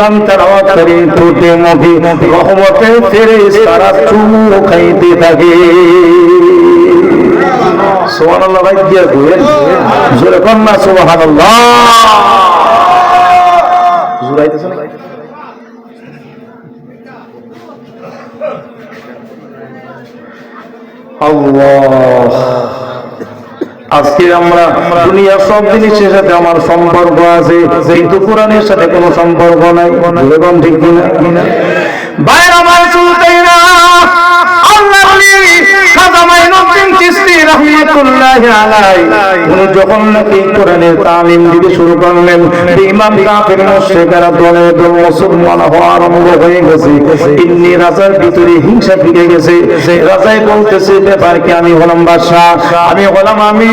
কোরআন তেলাওয়াত করে ঠোঁটে মুখে রহমতের ফেরেশতারা চুমু খাইতে থাকে। সুবহানাল্লাহ, ভাই দিয়া কইেন জোরে কোন না আল্লাহ। আজকে আমরা দুনিয়া সব জিনিসের সাথে আমার সম্পর্ক আছে, কিন্তু কোরআনের সাথে কোনো সম্পর্ক নাই। এরকম ঠিক কিনা? বাইরে আমার রাহমাতুল্লাহি আলাইহি। উনি যখন হয়ে গেছে। হিংসা ঢুকে গেছে। রাজাই বলতেছে, ব্যাপার কি? আমি হলাম আমি হলাম আমি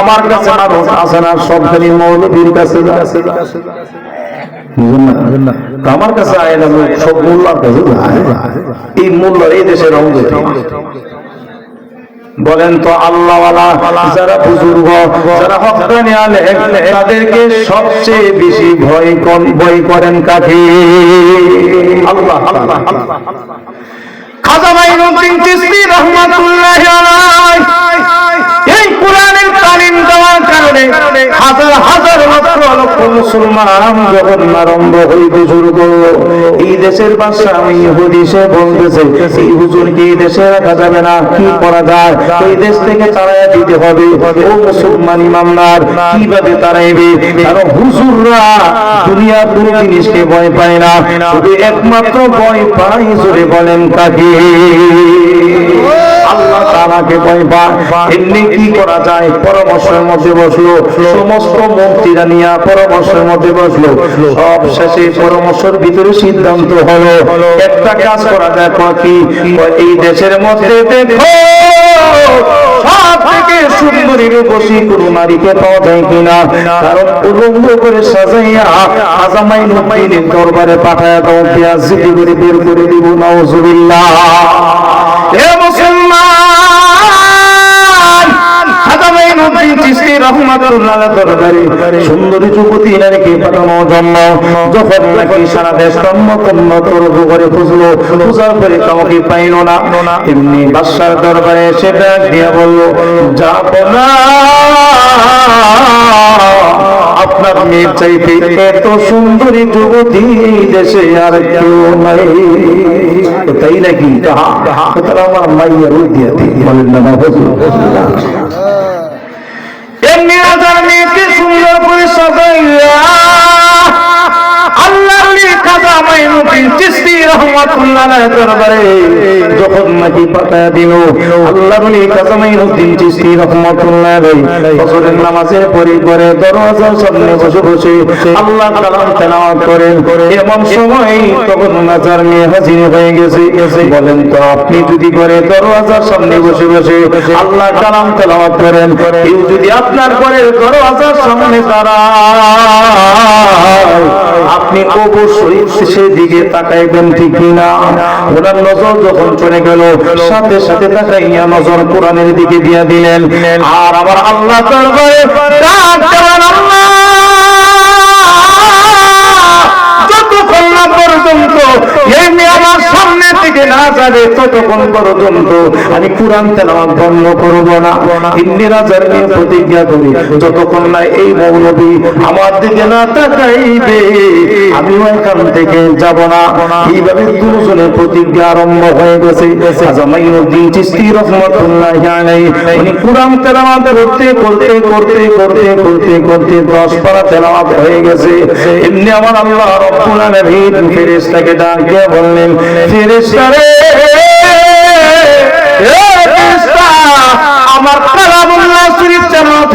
আমার কাছে আছে না, সবখানি মৌলবীর কাছে আমার কাছে আয় না, সব কাছে এই মোল্লার এই দেশের অঙ্গ বলেন তো আল্লাহওয়ালা, যারা বুজুর্গ, যারা হকানি আলে, তাদেরকে সবচেয়ে বেশি ভয় ভয় করেন কাকে? আল্লাহ আল্লাহ আল্লাহ। খাজা মাইনুদ্দিন চিশতি রাহমাতুল্লাহি মুসলমান যখন আরম্ভ হইতে শুরু এই দেশের আমি ইহুদি, সে বলতেছে, এই দেশে রাখা যাবে না? কি করা যায়? এই দেশ থেকে তাড়াইয়া দিতে হবে। ও মুসলমান ইমামদার কীভাবে তাড়াইবে? কারণ হুজুররা দুনিয়ার কোন জিনিসকে ভয় পায় না। একমাত্র ভয় পায়, জোরে বলেন কাকে? আল্লাহ তাআলাকে ভয় এমনি কি করা যায়? পরামর্শের মধ্যে বসল। সমস্ত মন্ত্রীরা নিয়ে পরামর্শের মধ্যে বসল। সব শেষে পরামর্শের ভিতরে সিদ্ধান্ত হলো, একটা কাজ করা যায় কি এই দেশের মধ্যে সুন্দরী রূপসী কোনো নারীকে পাওয়া যায় কিনা? কারণ দরবারে পাঠায়া দিব, নাউজুবিল্লাহ। সুন্দরী যুবতী নারীকে পাঠানোর জন্য যখন নাকি সারা দেশ খুঁজলো পরে কাউকে পাইল না। এমনি দরবারে দিয়া বলল, যাব না। আপনার মেয়ের চাইতে এত সুন্দরী যুবতী দেশে আর কেউ নাই। তাই নাকি? আমার মাইয়া বলেন না। এমনি রাজার মেয়েকে সুন্দর করে গেছে। বলেন, তো আপনি যদি করে দরওয়াজার সামনে বসে বসে আল্লাহ কালাম তেলাওয়াত করেন, কেউ যদি আপনার ঘরের দরওয়াজার সামনে দাঁড়ায়, আপনি সেদিকে তাকাইবেন ঠিক কিনা? ওনার নজর যখন চলে গেল, সাথে সাথে তাকাইয়া নজর কোরআনের দিকে দিয়া দিলেন। আর আবার আল্লাহ যাবে ততক্ষণ পর্যন্ত আমি কোরআন তেলাওয়াত বন্ধ করব না। ইন্নি রাজার নিয়ে প্রতিজ্ঞা করি, যতক্ষণ না এই মৌলবী আমার দিকে না তাকাইবে, আমি এখান থেকে যাব না। এইভাবে দুজনের প্রতিজ্ঞা আরম্ভ হয়ে গেছে। আজামাইউদ্দিন চিশতি রহমাতুল্লাহি আলাইহি, উনি কোরআন তেলাওয়াত করতে করতে করতে করতে করতে করতে 10 পারা তেলাওয়াত হয়ে গেছে। এমনি আমার আল্লাহ রব্বুল আলামিন ফেরেশতাকে ডাক বললেন, ফেরেশতা আমার কালামুল্লাহ শরীফ তেলাওয়াত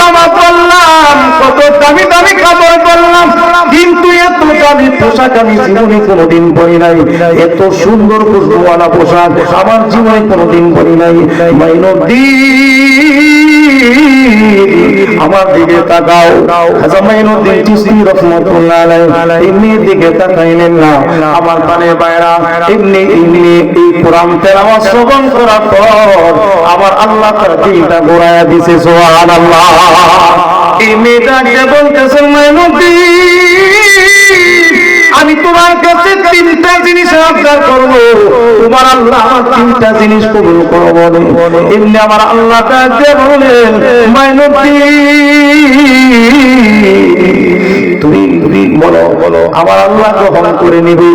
জামা করলাম কত দামি দামি খাবার দামি পোশাক আমি জীবনে কোনোদিন পরি নাই। এত সুন্দর খুশবুওয়ালা পোশাক আমার জীবনে কোনোদিন পরি নাই। আমার দিকে তাকাও। হাজা চিশতি রহমতুল্লাহ এমনি দিকে তাকাইলেন না। আমার বাইরা, এমনি এমনি এই কোরআন শ্রবণ করার পর আমার আল্লাহ তার দিলটা ঘোরায়া দিছে আমি তোমার কাছে তিনটা জিনিস আবদার করব। তোমার আল্লাহ আমার তিনটা জিনিস কবুল করব এমনি আমার আল্লাহ বলেন, মাইনুদ্দিন। বলো বলো। আমার আল্লাহ গ্রহণ করে নিবি।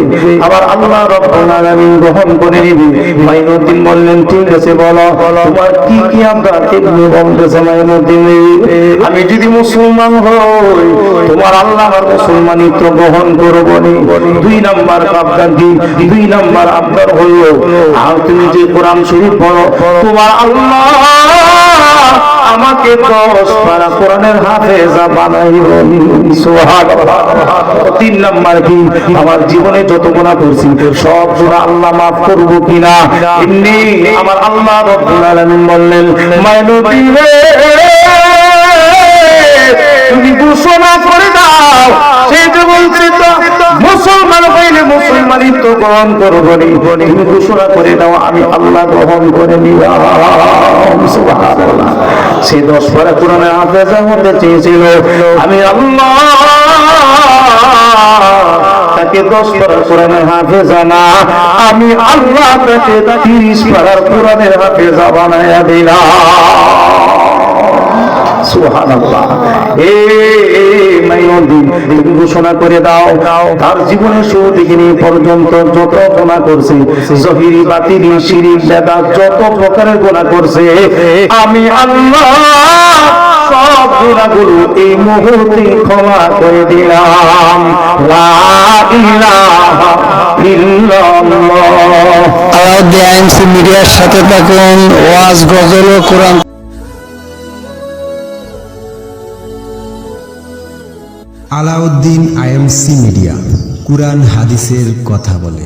আমার আল্লাহ রব্বুল আলামিন গ্রহণ করে নিবি। মাইনুদ্দিন বললেন ঠিক আছে বলো। তোমার কি কি আমরা এমনি বলতেছে মাইনুদ্দিন আমি যদি মুসলমান হই তোমার আল্লাহ আমার মুসলমানিত্ব গ্রহণ করব দুই নাম্বার আবদার কি দুই নাম্বার আবদার হলো আর তুমি যে কোরআন শরীফ পড়ো তোমার আল্লাহ আমাকে দশ পারা কোরআনের হাফেজা বানাইব সুবহানাল্লাহ। তিন নাম্বার কি? আমার জীবনে যত গুনাহ করছি সব গুনাহ আল্লাহ মাফ করব কিনা? এমনি আমার আল্লাহ রব্বুল আলামিন বললেন মাইনুদ্দিন রে, তুমি ঘোষণা করে দাও। সে যে বলছে তো মুসলমান হইলে মুসলমানিত্ব গ্রহণ করব তুমি ঘোষণা করে দাও আমি আল্লাহ গ্রহণ করে নিলাম। সুবহানাল্লাহ। সে দশ পারা কোরআনের আফেজের হতে চেয়েছিল, আমি আল্লাহ তাকে দশ হাফেজা না, আমি আল্লাহ তাকে তিরিশ হাফেজা বানাইয়া দিলাম। সুহান আল্লাহ ঘোষণা করে দাও। তার শুরু থেকে নিয়ে পর্যন্ত যত গুনাহ করছে, জহিরি যত প্রকারের গুনাহ করছে, আমি এই মুহূর্তে ক্ষমা করে দিলাম। মিডিয়ার সাথে থাকুন, ওয়াজ, গজল ও কোরআন আলাউদ্দিন আইএমসি মিডিয়া কুরআন হাদিসের কথা বলে।